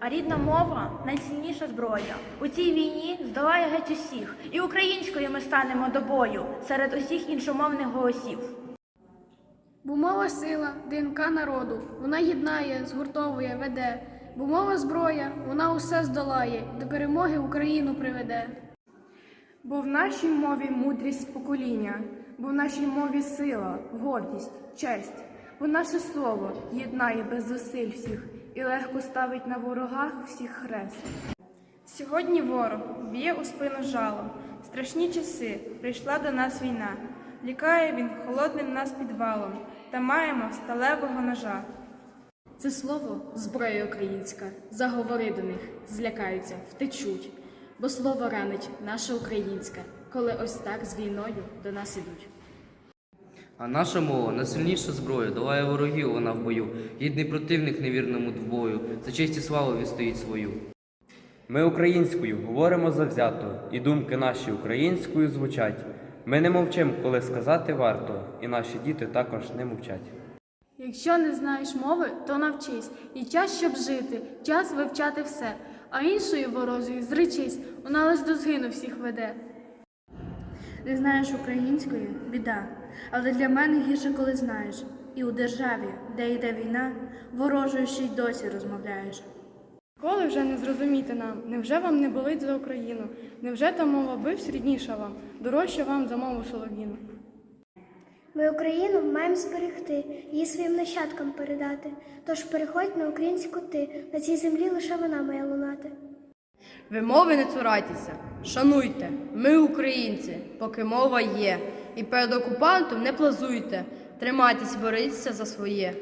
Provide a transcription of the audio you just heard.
А рідна мова найсильніша зброя. У цій війні здолає геть усіх, і українською ми станемо до бою серед усіх іншомовних голосів. Бо мова сила, ДНК народу, вона єднає, згуртовує, веде. Бо мова зброя, вона усе здолає, до перемоги Україну приведе. Бо в нашій мові мудрість покоління, бо в нашій мові сила, гордість, честь, бо наше слово єднає без зусиль всіх і легко ставить на ворогах всіх хрест. Сьогодні ворог б'є у спину жалом. Страшні часи прийшла до нас війна. Лікає він холодним нас підвалом, та маємо сталевого ножа. Це слово зброя українська. Заговори до них, злякаються, втечуть. Бо слово ранить наше українське, коли ось так з війною до нас ідуть. А наша мова найсильніша зброя, долає ворогів вона в бою. Гідний противник невірному двою, за честь і славу відстоїть свою. Ми українською говоримо завзято, і думки наші українською звучать. Ми не мовчим, коли сказати варто, і наші діти також не мовчать. Якщо не знаєш мови, то навчись. І час, щоб жити, час вивчати все. А іншою ворожою зречись, вона лиш до згину всіх веде. Не знаєш української біда, але для мене гірше, коли знаєш. І у державі, де йде війна, ворожою ще й досі розмовляєш. Коли вже не зрозуміти нам, невже вам не болить за Україну? Невже та мова бивсь рідніша вам, дорожча вам за мову солов'їну? Ми Україну маємо зберегти, її своїм нащадкам передати. Тож переходь на українську ти, на цій землі лише вона має лунати. Ви мови не цурайтеся, шануйте, ми українці, поки мова є. І перед окупантом не плазуйте, тримайтесь, боріться за своє.